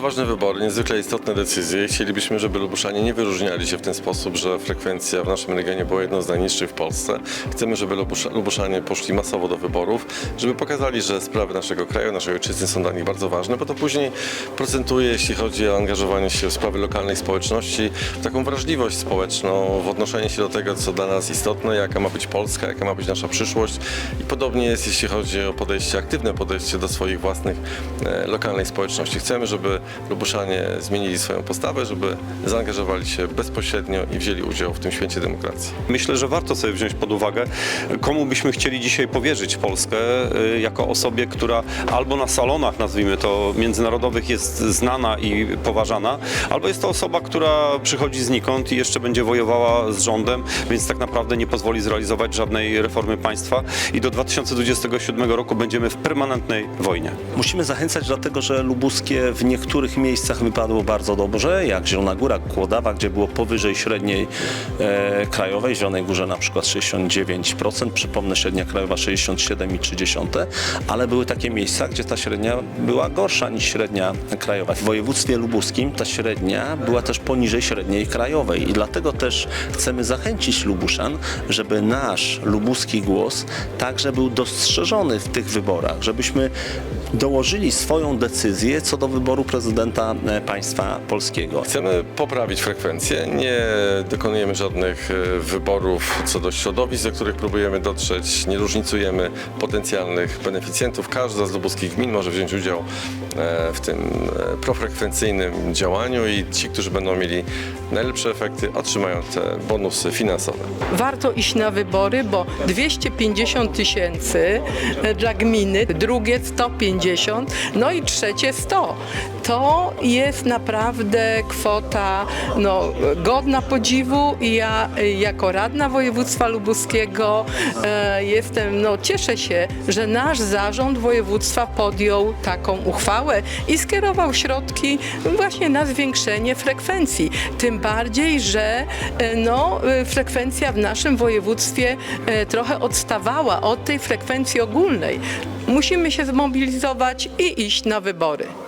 ważne wybory, niezwykle istotne decyzje. Chcielibyśmy, żeby Lubuszanie nie wyróżniali się w ten sposób, że frekwencja w naszym regionie była jedną z najniższych w Polsce. Chcemy, żeby Lubusza- Lubuszanie poszli masowo do wyborów, żeby pokazali, że sprawy naszego kraju, naszej ojczyzny są dla nich bardzo ważne, bo to później procentuje, jeśli chodzi o angażowanie się w sprawy lokalnej społeczności, w taką wrażliwość społeczną, w odnoszenie się do tego, co dla nas istotne, jaka ma być Polska, jaka ma być nasza przyszłość. I podobnie jest, jeśli chodzi o podejście, aktywne podejście do swoich własnych e, lokalnej społeczności. Chcemy, żeby Lubuszanie zmienili swoją postawę, żeby zaangażowali się bezpośrednio i wzięli udział w tym święcie demokracji. Myślę, że warto sobie wziąć pod uwagę, komu byśmy chcieli dzisiaj powierzyć Polskę y, jako osobie, która albo na salonach, nazwijmy to, międzynarodowych jest znana i poważana, albo jest to osoba, która przychodzi znikąd i jeszcze będzie wojowała z rządem, więc tak naprawdę nie pozwoli zrealizować żadnej reformy państwa i do 2027 roku będziemy w permanentnej wojnie. Musimy zachęcać dlatego, że lubuskie w niektórych miejscach wypadło bardzo dobrze, jak Zielona Góra, Kłodawa, gdzie było powyżej średniej e, krajowej, Zielonej Górze na przykład 69%, przypomnę średnia krajowa 67,3%, ale były takie miejsca, gdzie ta średnia była gorsza niż średnia krajowa. W województwie lubuskim ta średnia była też poniżej średniej krajowej i dlatego też chcemy zachęcić Lubuszan, żeby nasz lubuski głos także był dostrzeżony w tych wyborach, żebyśmy dołożyli swoją decyzję co do wyboru prezydenta e, państwa polskiego. Chcemy poprawić frekwencję. Nie dokonujemy żadnych e, wyborów co do środowisk, do których próbujemy dotrzeć. Nie różnicujemy potencjalnych beneficjentów. Każda z lubuskich gmin może wziąć udział e, w tym profrekwencyjnym działaniu i ci, którzy będą mieli najlepsze efekty, otrzymają te bonusy finansowe. Warto iść na wybory, bo 250 tysięcy dla gminy, drugie 150, no i trzecie 100. To jest naprawdę kwota no, godna podziwu i ja jako radna województwa lubuskiego e, jestem, no cieszę się, że nasz zarząd województwa podjął taką uchwałę i skierował środki właśnie na zwiększenie frekwencji. Tym bardziej, że e, no, e, frekwencja w naszym województwie e, trochę odstawała od tej frekwencji ogólnej. Musimy się zmobilizować i iść na wybory.